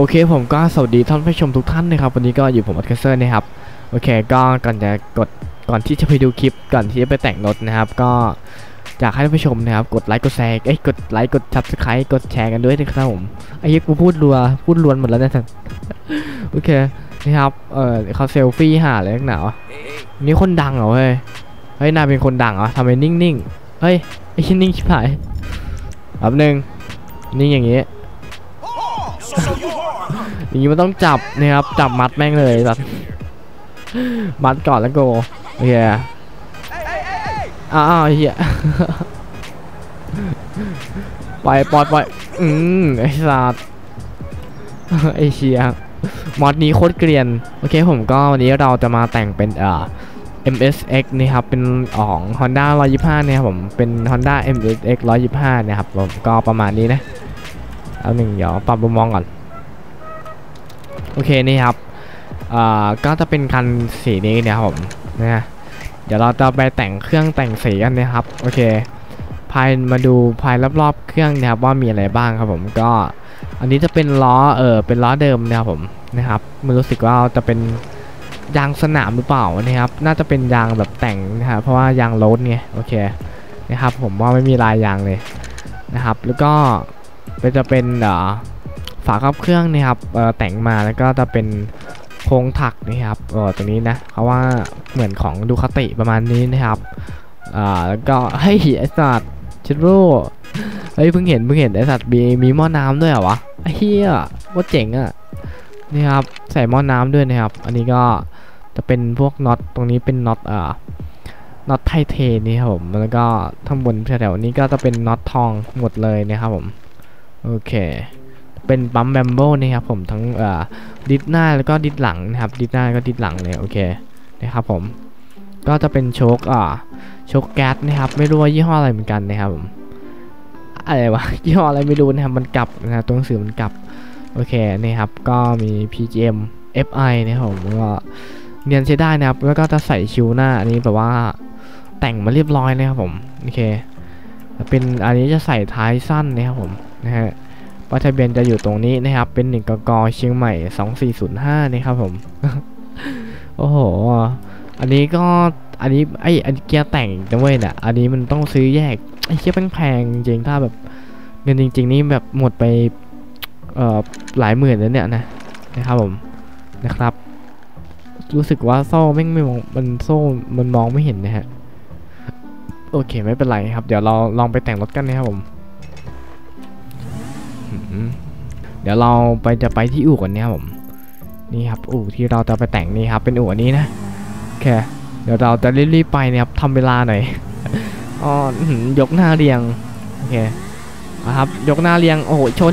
โอเคผมก็สวัสดีท่านผู้ชมทุกท่านนะครับวันนี้ก็อยู่ผมอัดเคเซอร์นะครับโอเคก็ก่อนจะกดก่อนที่จะไปดูคลิปก่อนที่จะไปแต่งรถนะครับ ก็อยากให้ท่านผู้ชมนะครับกดไลค์กดแชร์เอ้ยกดไลค์กดซับสไครต์กดแชร์กันด้วยนะครับผมไอ้เหี้ยกูพูดรัวพูดรวนหมดแล้วเนะท่านโอเคนะครับเออเขาเซลฟี่หาอะไรนักหนาวะนี่คนดังเหรอเฮ้ยเฮ้ยนายเป็นคนดังเหรอทำไมนิ่งๆเฮ้ยไอ้ชิ้นนิ่งชิบหายแป๊บนึงนิ่งอย่างงี้ อย่างนี้มันต้องจับนะครับจับมัดแม่งเลยสัตว์มัดก่อนแล้วโกโอเคอ้าวไอ้เหี้ยปล่อยปล่อยปล่อยอืมไอ้สัตว์ไอ้เชียมอดนี้โคตรเกรียน โอเคผมก็วันนี้เราจะมาแต่งเป็นเอ่อ MSX นี่ครับ เป็นของ Honda 125นี่ยครับผม เป็น Honda MSX 125เนี่ยครับผมก็ประมาณนี้นะ เอาหนึ่งเดี๋ยวปรับมุมมองก่อน โอเคนี่ครับอ่าก็จะเป็นคันสีนี้เนี่ยครับผมนะเดี๋ยวเราจะไปแต่งเครื่องแต่งสีกันนะครับ โอเคภายมาดูภายรอบๆเครื่องนะครับว่ามีอะไรบ้างครับผมก็อันนี้จะเป็นล้อเออเป็นล้อเดิมนะครับผมนะครับมันรู้สึกว่าจะเป็นยางสนามหรือเปล่านะครับ น่าจะเป็นยางแบบแต่งนะครับเพราะว่ายางโรดไงโอเคนะครับ ผมว่าไม่มีลายยางเลยนะครับ แล้วก็ ก็จะเป็นอ่อฝาครอบเครื่องนะครับแต่งมาแล้วก็จะเป็นโครงถักนะครับเออตรงนี้นะเขาะว่าเหมือนของดูคาติประมาณนี้นะครับอ่าแล้วก็เฮ้ยไอสัตว์ชิโร่เฮ้ยเพิ่งเห็นเพิ่งเห็นไอสัตว์มีมีหม้อน้ำด้วยเหรอวะเหี้ยว่าเจ๋งอะนี่ครับใส่หม้อน้ำด้วยนะครับ อันนี้ก็จะเป็นพวกน็อตตรงนี้เป็นน็อตอ่าน็อตไทเทนี่ครับผมแล้วก็ข้งบนแถวๆนี้ก็จะเป็นน็อตทองหมดเลยนะครับผม โอเค เป็นปั๊มแบมโบนี่ครับผมทั้งดิสหน้าแล้วก็ดิสหลังนะครับดิสหน้าก็ดิสหลังเลยโอเคนะครับผมก็จะเป็นโชคอ่าโชคแก๊สนะครับไม่รู้ว่ายี่ห้ออะไรเหมือนกันนะครับผมอะไรวะยี่ห้ออะไรไม่รู้นะครับมันกลับนะครับตัวหนังสือมันกลับโอเคนี่ครับก็มี PGM FI นะครับผมก็เนียนใช้ได้นะครับแล้วก็จะใส่ชิวหน้าอันนี้แบบว่าแต่งมาเรียบร้อยเลยครับผมโอเค เป็นอันนี้จะใส่ท้ายสั้นนะครับผมนะฮะป้ายทะเบียนจะอยู่ตรงนี้นะครับ เป็นหนึ่งกกเชียงใหม่2405นะครับผม โอ้โห อันนี้ก็อันนี้ไออันเกียร์แต่งจังเว้ยเนี่ยอันนี้มันต้องซื้อแยกไอเชี่ยแพงๆจริงถ้าแบบเงินจริง ๆ นี่แบบหมดไปเอ่อหลายหมื่นแล้วเนี่ยนะนะครับผมนะครับ รู้สึกว่าโซ่แม่งไม่มองมันโซ่มันมองไม่เห็นนะฮะ โอเคไม่เป็นไรครับ เดี๋ยวเราลองไปแต่งรถกันนะครับผม เดี๋ยวเราไปจะไปที่อู่กันเนี่ยครับผม นี่ครับอู่ที่เราจะไปแต่งนี่ครับ เป็นอู่อันนี้นะโอเคเดี๋ยวเราจะรีบๆไปนะครับทำเวลาหน่อยอ๋อหือยกหน้าเรียงโอเคนะครับ ยกหน้าเรียงโอ้โหชน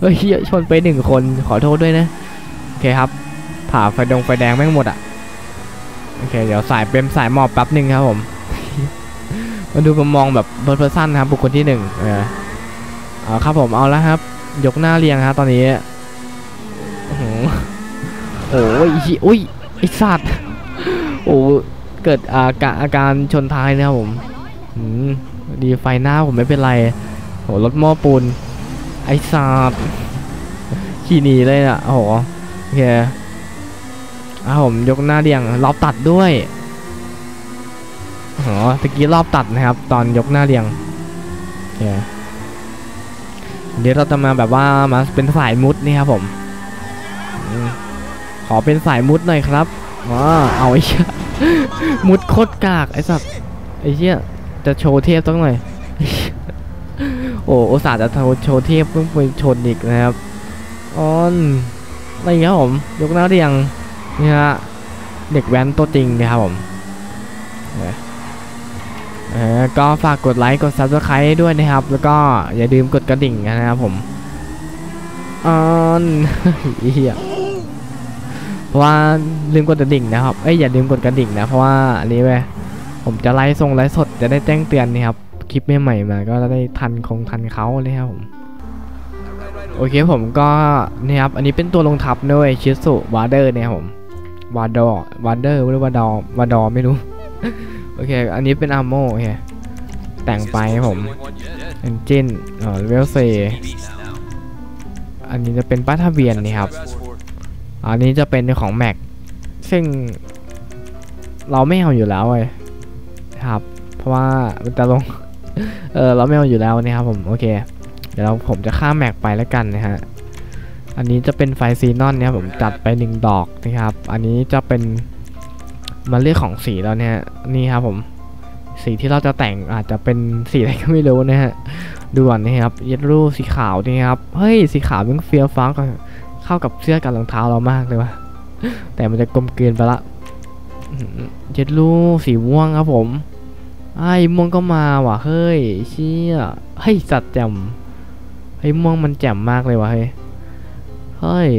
เฮ้ยชนไปหนึ่งคนขอโทษด้วยนะโอเคครับ ผ่าไฟดงไฟแดงแม่งหมดอะโอเค เดี๋ยวสายเป็นสายหมอบแป๊บหนึ่งครับผม มาดูมุมมองแบบเบิร์ดเพอร์ซันนะครับบุคคลที่หนึ่งเออเอาครับผมเอาแล้วครับ ยกหน้าเรียงครับตอนนี้โอ้โหโอ้ยอีอุ้ยไอสัตว์โอ้เกิดอาการอาการชนท้ายนะครับผมดีไฟหน้าผมไม่เป็นไรโหรถหม้อปูนไอสัตว์ขี่หนีเลยอะโอ้โหโอเคอะผมยกหน้าเรียงรอบตัดด้วย อ๋อตะกี้รอบตัดนะครับ ตอนยกหน้าเรียงเดี๋ยวเราจะมาแบบว่ามาเป็นสายมุดนี่ครับผม ขอเป็นสายมุดหน่อยครับอ๋อเอาไอ้เชี่ยมุดโคตรกากไอ้สัตว์ไอ้เชี่ยจะโชว์เทพต้องหน่อยโอ้อุตส่าห์จะโชว์เทพเพิ่งไปชนอีกนะครับอ๋อนอะไรเงี้ยครับผมยกหน้าเรียงนี่ฮะเด็กแว้นตัวจริงนะครับผม เออก็ฝากกดไลค์กด subscribe ด้วยนะครับ แล้วก็อย่าลืมกดกระดิ่งนะครับผมออนเฮียเพราะว่าลืมกดกระดิ่งนะครับเอ้ยอย่าลืมกดกระดิ่งนะเพราะว่าอันนี้เว้ยผมจะไลฟ์ส่งไลฟ์สดจะได้แจ้งเตือนนะครับคลิปใหม่ๆมาก็จะได้ทันคงทันเขาเลยครับผมโอเคผมก็นี่ครับ อันนี้เป็นตัวลงทับด้วยชิสุวาเดอร์เนี่ยผมวาดอวาเดอร์หรือวาดอวาดอไม่รู้ โอเค อันนี้เป็นอาร์โมโอเคแต่งไปผมเอนจินอ่อเวลเซอันนี้จะเป็นป้าทะเบียนนี่ครับ อันนี้จะเป็นของแม็กซึ่งเราไม่เอาอยู่แล้วเลยครับ เพราะว่ามันจะลง เออเราไม่เอาอยู่แล้วนี่ครับผม โอเค เดี๋ยวเราผมจะข้ามแม็กไปแล้วกันนะฮะ อันนี้จะเป็นไฟซีนอนเนี่ยผมจัดไปหนึ่งดอกนะครับ อันนี้จะเป็น มันเรียกของสีแล้วเนี่ยนี่ครับผมสีที่เราจะแต่งอาจจะเป็นสีอะไรก็ไม่รู้นะฮะดูก่อนนะครับเยลโล่สีขาวนี่ครับเฮ้ยสีขาวมันเฟี้ยวฟ้าวกับเข้ากับเสื้อกับรองเท้าเรามากเลยว่ะแต่มันจะกลมเกลืนไปละเยลโล่สีม่วงครับผมไอ้ม่วงก็มาว่ะเฮ้ยเชี่ยเฮ้ยสัตว์แจ่มเฮ้ยม่วงมันแจ่มมากเลยว่ะเฮ้ยเฮ้ย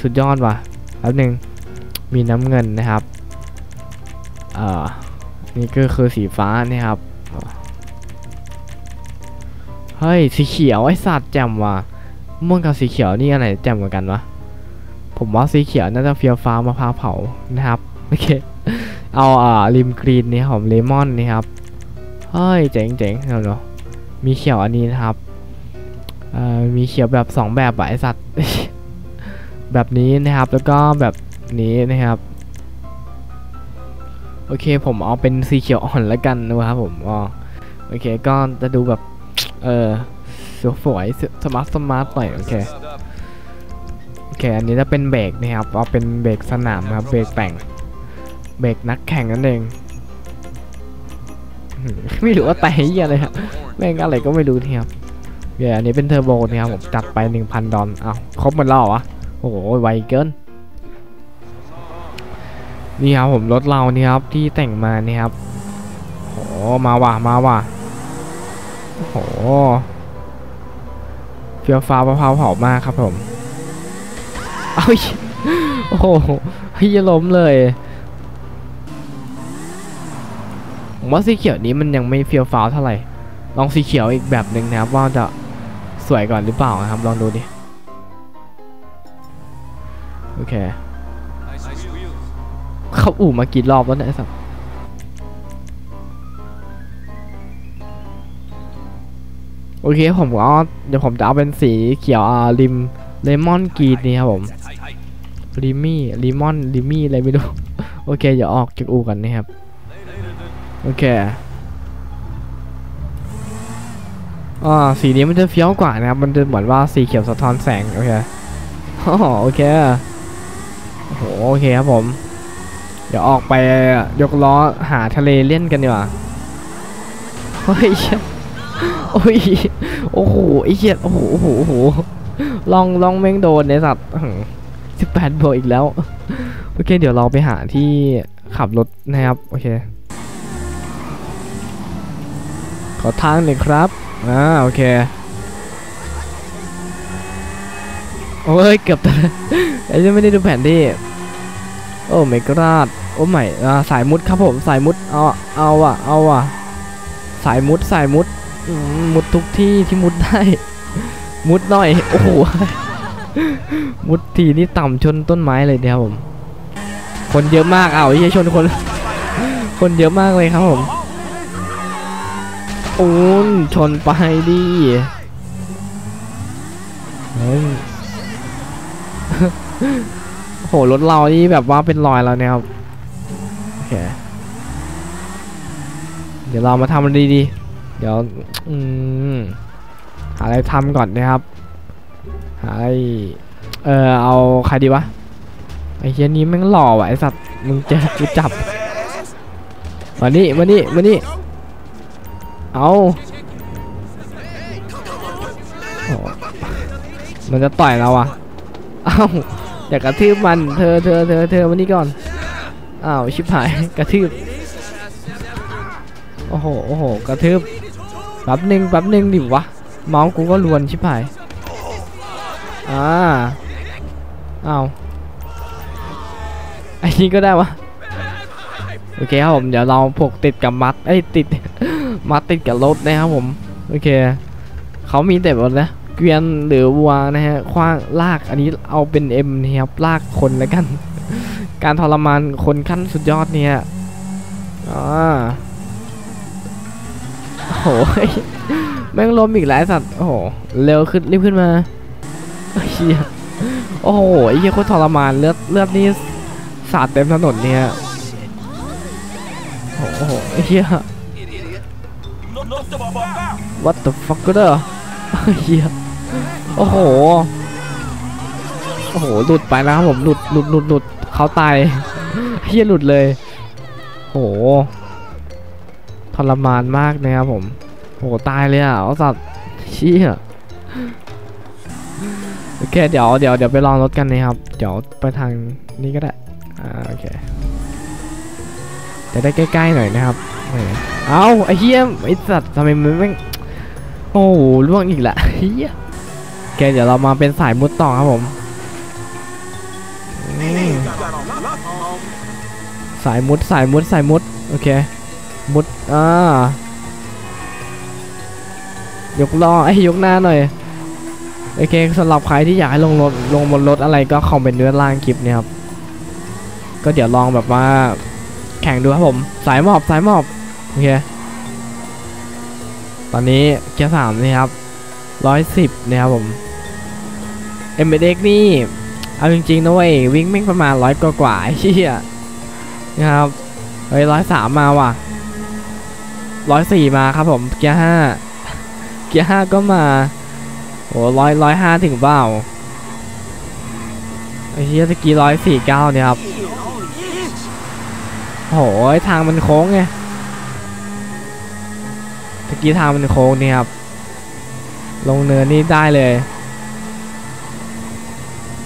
สุดยอดว่ะแป๊บหนึ่ง มีน้ำเงินนะครับเอ่อนี่ก็คือสีฟ้านี่ครับเฮ้ยสีเขียวไอ้สัตว์แจ่มว่ะม่วงกับสีเขียวนี่อันไหนแจ่มกว่ากันวะผมว่าสีเขียวน่าจะเฟียวฟ้ามะพร้าวเผานะครับโอเคเอาอ่าริมกรีนนี่ครับเลมอนนี่ครับเฮ้ยเจ๋งเจ๋งเอาเนาะมีเขียวอันนี้นะครับเอ่อมีเขียวแบบ 2 แบบอะไอสัตว์แบบนี้นะครับแล้วก็แบบ นี้นะครับ โอเคผมเอาเป็นสีเขียวอ่อนแล้วกันนะครับผมอ๋อโอเคก็จะดูแบบ เออสวยสมาร์ทสมาร์ทหน่อยโอเคโอเคอันนี้จะเป็นเบรกนะครับเอาเป็นเบรกสนามครับเบรกแต่งเบรกนักแข่งนั่นเองไม่รู้ว่าแต่เหี้ยอะไรครับแม่งอะไรก็ไม่รู้ทีครับเดี๋ยวอันนี้เป็นเทอร์โบนะครับผมจัดไป 1,000 ดอลอ้าครบหมดแล้วเหรอวะโอ้โหไวเกิน นี่ครับผมรถเรานี่ครับที่แต่งมานี่ครับโอ้มาว่ะมาว่ะโอ้โหเฟี้ยวฟ้าวมะพาเผามากครับผมเอ้ยโอ้โหเฮียล้มเลยผมว่าสีเขียวนี้มันยังไม่เฟี้ยวฟ้าวเท่าไหร่ลองสีเขียวอีกแบบหนึ่งนะครับว่าจะสวยก่อนหรือเปล่านะครับลองดูดิโอเค เขาอู่มากี่รอบแล้วเนี่ยไอ้สัโอเคผมก็เดี๋ยวผมจะเอาเป็นสีเขียวอ่าริมเลมอนกรีนนี่ครับผมริมี่ลิมอนลิมี่อะไรไม่รู้โอเคเดี๋ยวออกจากอู่กันนะครับโอเคอ่าสีนี้มันจะเฟี้ยวกว่านะครับ มันจะเหมือนว่าสีเขียวสะท้อนแสง โอเคโอเคโอ้โหโอเคครับผม เดี๋ยวออกไปยกล้อหาทะเลเล่นกันดีกว่าเฮ้ยโอ้ยโอ้โหไอ้เชี่ยโอ้โหโอ้โหโอ้โหลองลองแม่งโดนในสัตว์สิบแปดบวกอีกแล้ว โอเค เดี๋ยวเราไปหาที่ขับรถนะครับ โอเค ขอทางหน่อยครับ อ่า โอเค โอ้ย เกือบตายไอ้เจะไม่ได้ดูแผนที่ โอ้ไม่กราด โอ้ไม่สายมุดครับผมสายมุดเอาเอาอะเอาอะสายมุดสายมุดมุดทุกที่ที่มุดได้ มุดหน่อยโอ้โหมุดทีนี่ต่ำชนต้นไม้เลยเนี่ยครับผม คนเยอะมากเอาไอ้เหี้ยชนคน คนเยอะมากเลยครับผมโอ้ยชนไปดิเฮ้ยโหรถเรานี่แบบว่าเป็นรอยแล้วเนี่ยครับ คเดี๋ยวเรามาทำมันดีๆ เดี๋ยวอืมหาอะไรทำก่อนนะครับ หาอะไร เออเอาใครดีวะ ไอ้เฮียนี้แม่งหล่อว่ะไอสัตว์ มึงเจอกูจับ มานี่มานี่มานี่ เอาอมันจะต่อยเราอะ เอ้าอยากกระทืบมัน เธอเธอเธอเธอมานี่ก่อน อ้าวชิบหายกระทืบโอ้โหโอ้โหกระทืบแป๊บหนึ่งแป๊บหนึ่งดิวะเมาส์กูก็ลวนชิบหายอ่าอ้าวไอ้นี้ก็ได้วะโอเคครับผมเดี๋ยวเราผูกติดกับมัดเอ้ติด มัดติดกับรถนะครับผมโอเคเขามีแต่แบบนะเกวียนหรือวัวนะฮะคว้างลากอันนี้เอาเป็น M นะครับลากคนแล้วกัน การทรมานคนขั้นสุดยอดเนี่ยอ่าโอ้โหแม่งล้มอีกหลายสัตว์ โอ้โห เร็วขึ้นรีบขึ้นมาเฮียโอ้โหไอ้เฮียโคตรทรมานเลือดเลือดนี่สาดเต็มถนนเนี่ยโอ้โหไอ้เฮีย what the fuck ก็เด้อเฮียโอ้โห โอ้โห หลุดไปแล้วครับผม หลุด หลุด หลุดหลุด เขาตายเฮียหลุดเลย โหทรมานมากนะครับผม โหตายเลยอะเอาสัตว์เชี่ยโอเคเดี๋ยวเดี๋ยวเดี๋ยวไปลองรถกันนะครับ เดี๋ยวไปทางนี้ก็ได้อ่าโอเคจะได้ใกล้ๆหน่อยนะครับเอาไอ้เหี้ยไอ้สัตว์ทำไมมันแม่โอ้ล่วงอีกละเฮียโอเคเดี๋ยวเรามาเป็นสายมุดต่อครับผม สายมุดสายมุดสายมุดโอเคมุดอ่ายกล้อไอ้ยกหน้าหน่อยโอเคสำหรับใครที่อยากให้ลงรถลงบนรถอะไรก็คอมเมนต์ด้านล่างคลิปเนี่ยครับก็เดี๋ยวลองแบบว่าแข่งดูครับผมสายหมอบสายหมอบโอเคตอนนี้เกียร์สามนี่ครับร้อยสิบนะครับผม m อ็กนี่เอาจริงๆนะเว้ยวิ่งแม่งประมาณร้อยกว่าไอ้เหี้ย นะครับเฮ้ยร้อยสามมาว่ะร้อยสี่มาครับผมเกียร์ห้าเกียร์ห้าก็มาโอ้ร้อยร้อยห้าถึงเปล่าไอ้เหี้ยตะกี้ร้อยสี่เก้าเนี่ยครับโหยทางมันโค้งไงตะกี้ทางมันโค้งเนี่ยครับ ลงเนินนี่ได้เลย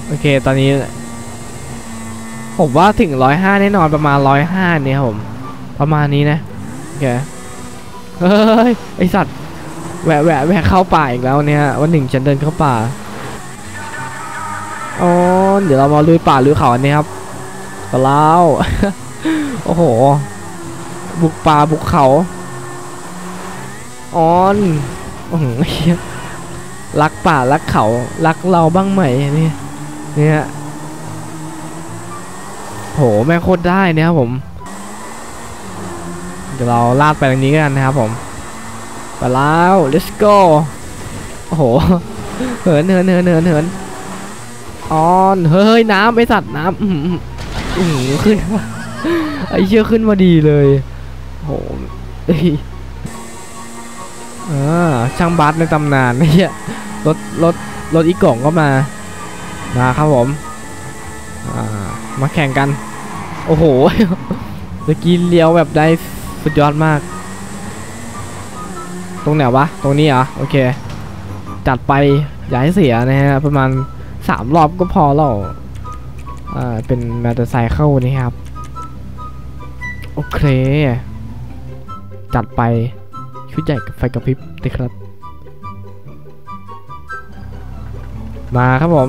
โอเค ตอนนี้ ผมว่าถึงร้อยห้าแน่นอนประมาณร้อยห้าเนี่ยผม ประมาณนี้นะโอเคเฮ้ยไอสัตว์แหวะแหวะแหวะเข้าป่าอีกแล้วเนี่ยวันหนึ่งฉันเดินเข้าป่าอ๋อเดี๋ยวเรามาลุยป่าลุยเขาอันนี้ครับปลาวโอ้โห บุกป่าบุกเขาออนโอ้โหเหี้ยรักป่ารักเขารักเราบ้างไหมเนี่ยเนี่ย โห แม่งโคตรได้เนี่ยครับผม เดี๋ยวเราลาดไปทางนี้กันนะครับผม ไปแล้ว let's go โอ้โห เหินเหินเหินเหินเหินออนเฮ้ยน้ำไอสัตว์น้ำอื้อหืออื้อหือขึ้นไอเชี่ยขึ้นมาดีเลยโอ้โหเฮ้ยอ่าช่างบัสในตำนานเหี้ยรถรถรถอีกกล่องก็มามาครับผม มาแข่งกัน โอ้โหเมื่อกี้เลี้ยวแบบได้สุดยอดมาก ตรงไหนวะ ตรงนี้เหรอ โอเค จัดไปอย่าให้เสียนะฮะ ประมาณสามรอบก็พอแล้วอ่า เป็นมอเตอร์ไซค์เข้านี่ครับ โอเค จัดไป ชุดใหญ่กับไฟกระพริบนะครับ มาครับผม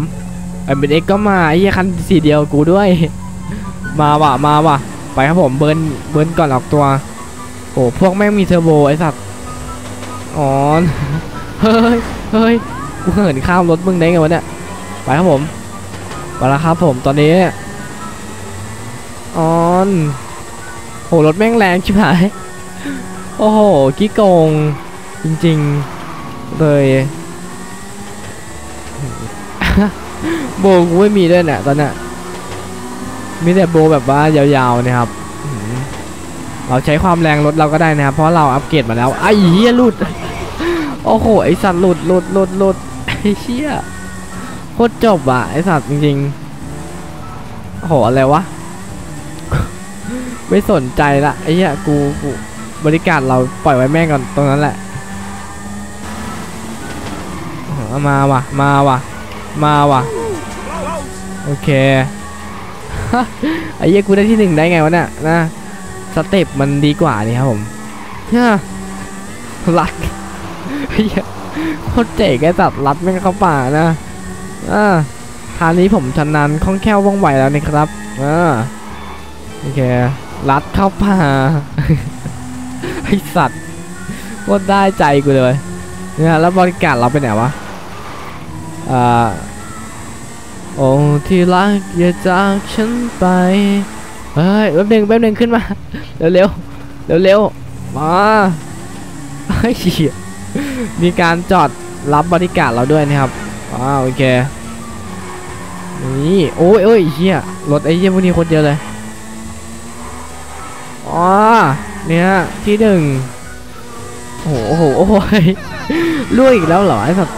ไอ้เบนเอ็กก็มาไอ้คันสีเดียวกูด้วย มาว่ะมาว่ะ ไปครับผมเบิร์นเบิร์นก่อนออกตัว โอ้พวกแม่งมีเทอร์โบไอสัตว์อ๋อเฮ้ยเฮ้ยกูเหินข้ามรถมึงได้ไงวะเนี่ยไปครับผมไปแล้วครับผมตอนนี้ออนโหรถแม่งแรงชิบหายโอ้โหกี้โกงจริงๆเลยโบกูไม่มีด้วยเนี่ยตอนเนี้ย มีแต่โบแบบว่ายาวๆนะครับเราใช้ความแรงรถเราก็ได้นะครับ เพราะเราอัปเกรดมาแล้วไอ้เหี้ยหลุด โอ้โหไอสัตว์หลุดหลุดหลุดหลุดไอ้เชี่ยโคตรจบอะไอสัตว์จริงๆโอ้โหอะไรวะไม่สนใจละไอ้เหี้ยกูกูบริการเราปล่อยไว้แม่งก่อนตรงนั้นแหละเออมาว่ะมาว่ะมาว่ะโอเค ไอ้เหี้ยกูได้ที่หนึ่งได้ไงวะเนี่ยนะสเต็ปมันดีกว่านี่ครับผมเฮ้ยรัดเฮียโคตรเจ๋งไอ้สัตว์รัดแม่งเข้าป่านะอ่าทางนี้ผมชำนาญคล่องแคล่วว่องไวแล้วนะครับอ่าโอเครัดเข้าป่าไอสัตว์โคตรได้ใจกูเลยเนี่ยแล้วบริการเราไปไหนวะอ่า โอ้ที่รักอย่าจากฉันไปเฮ้ยแป๊บหนึ่งแป๊บหนึ่งขึ้นมา เร็วเร็วเร็วเร็วมาเฮ้ยมีการจอดรับบริการเราด้วยนะครับว้าวโอเคนี่โอ้ยเอ้ยเฮียรถไอ้เฮียพวกนี้โคตรเยอะเลยอ๋อเนี่ยที่หนึ่งโอ้โหโอ้โหล่วงอีกแล้วเหรอไอ้สัตว์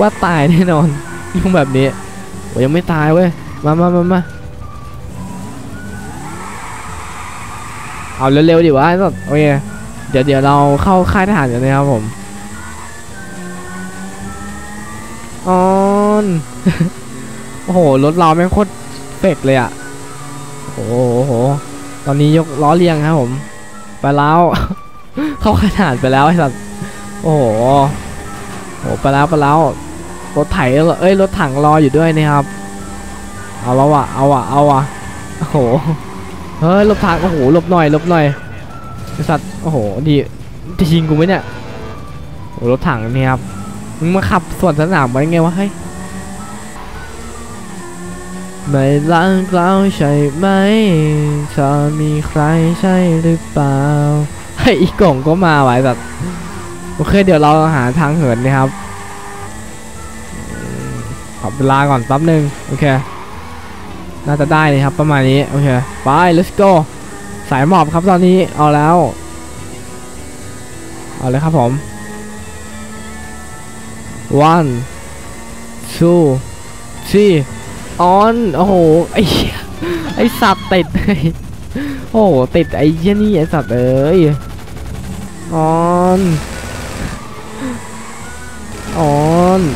ว่าตายแน่นอน ยุ่งแบบนี้โอ้ยังไม่ตายเว้ย มามามามาเอาเร็วๆดิวะไอ้สัตว์โอเคเดี๋ยวเดี๋ยวเราเข้าค่ายทหารกันนะครับผมออนโอ้โห รถเราแม่งโคตรเฟกเลยอะโอ้โห ตอนนี้ยกล้อเลียงครับผม ไปแล้ว เข้าขนาดไปแล้วไอ้สัสโอ้โห โอ้ไปแล้วไปแล้ว รถไถเอ้ยรถถังรออยู่ด้วยนะครับ เอาแล้วอะเอาอะเอาอะโอ้โหเฮ้ยหลบทางโอ้โหลบหน่อยลบหน่อยไอสัตว์โอ้โหดีจะยิงกูไหมเนี่ยโอ้รถถังนี่ครับมึงมาขับสวนสนามไว้ไงวะเฮ้ยไม่รักเราใช่ไหมเธอมีใครใช่หรือเปล่าเฮ้ยอีกกล่องก็มาไว้แบบโอเคเดี๋ยวเราหาทางเหินนะครับ ขอเวลาก่อนแป๊บนึงโอเค น่าจะได้เลยครับประมาณนี้โอเคไป let's go สายหมอบครับตอนนี้เอาแล้ว เอาเลยครับผม one two three on โอ้โหไอ้ไอ้สัตว์ติดโอ้โหติดไอ้เหี้ยนี่ไอ้สัตว์เอ้ย on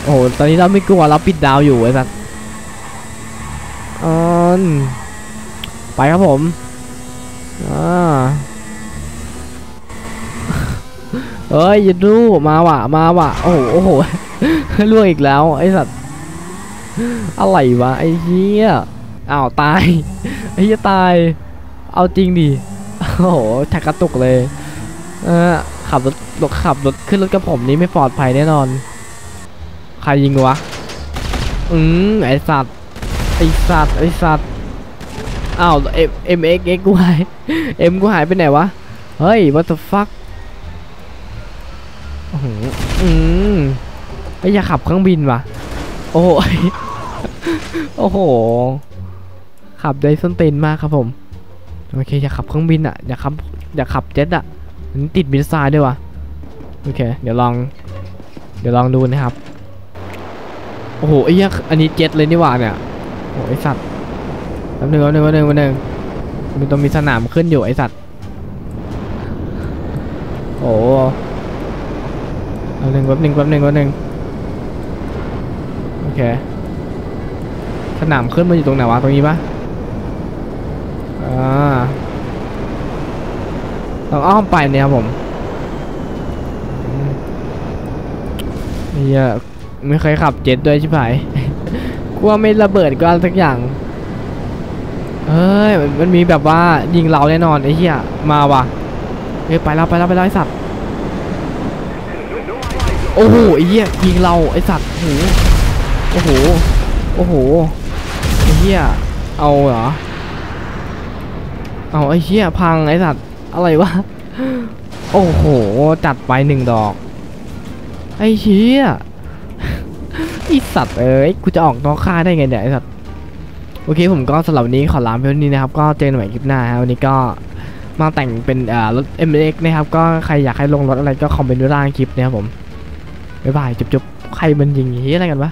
โอ้โหตอนนี้เราไม่กลัวเราปิดดาวอยู่ไอ้สัตว์ on ไปครับผมอ่าเอ้ยอยันดูมาว่ะมาว่ะโอ้โหโอ้โหล่วงอีกแล้วไอ้สัตว์อะไรวะไอ้เหี้ยอ้าวตายไอ้เหี้ยตาย เอาจริงดิโอ้โหชักกระตุกเลย เออขับรถรถขับรถขึ้นรถกับผมนี้ไม่ปลอดภัยแน่นอนใครยิงวะ อืมไอสัตว์ ไอสัตว์ ไอสัตว์ อ้าวเอ็มเอ็มเอ็กเอ็กกูหายเอ็มกูหายไปไหนวะ เฮ้ย what the fuck อืมไอ้ยอย่าขับเครื่องบินวะโอ้โห โอ้โห ขับได้ส้นเตีนมากครับผม โอเค อย่าขับเครื่องบินอะอย่าขับ อย่าขับเจ็ตอะอันติดมิสไซล์ด้วยวะโอเค เดี๋ยวลอง เดี๋ยวลองดูนะครับ โอ้โหไอ้เหี้ยอันนี้เจ็ตเลยนี่หว่าเนี่ยโอ้โหไอสัตว์แป๊บนึงแป๊บนึงแป๊บนึงแป๊บนึงมันต้องมีสนามขึ้นอยู่ไอสัตว์โอ้แป๊บนึงแป๊บนึงแป๊บนึงแป๊บนึงโอเคสนามขึ้นมาอยู่ตรงไหนวะตรงนี้ปะอ่าต้องอ้อมไปเนี่ยครับผมเฮีย ไม่เคยขับเจ็ตด้วยใช่ไหมกลัวไม่ระเบิดก็สักอย่างเฮ้ยมันมีแบบว่ายิงเราแน่นอนไอ้เหี้ยมาว่ะเฮ้ยไปแล้วไปแล้วไปแล้วไอ้สัตว์โอ้โหไอ้เหี้ยยิงเราไอ้สัตว์โอ้โหโอ้โหโอ้โหไอ้เหี้ยเอาเหรอเอาไอ้เหี้ยพังไอ้สัตว์อะไรวะโอ้โหจัดไปหนึ่งดอก ไอ้เหี้ย อีสัตว์เอ้ยกูจะออกนอกค่ายได้ไงเนี่ยไอสัตว์โอเคผมก็สำหรับวันนี้ขอลาไปเท่านี้นะครับ ก็เจอกันใหม่คลิปหน้าฮะวันนี้ก็มาแต่งเป็นเอ่อรถ m x นะครับ ก็ใครอยากให้ลงรถอะไรก็คอมเมนต์ไว้ล่างคลิปนะครับผมบ๊ายบายจุ๊บๆใครมันยิงอย่างนี้อะไรกันวะ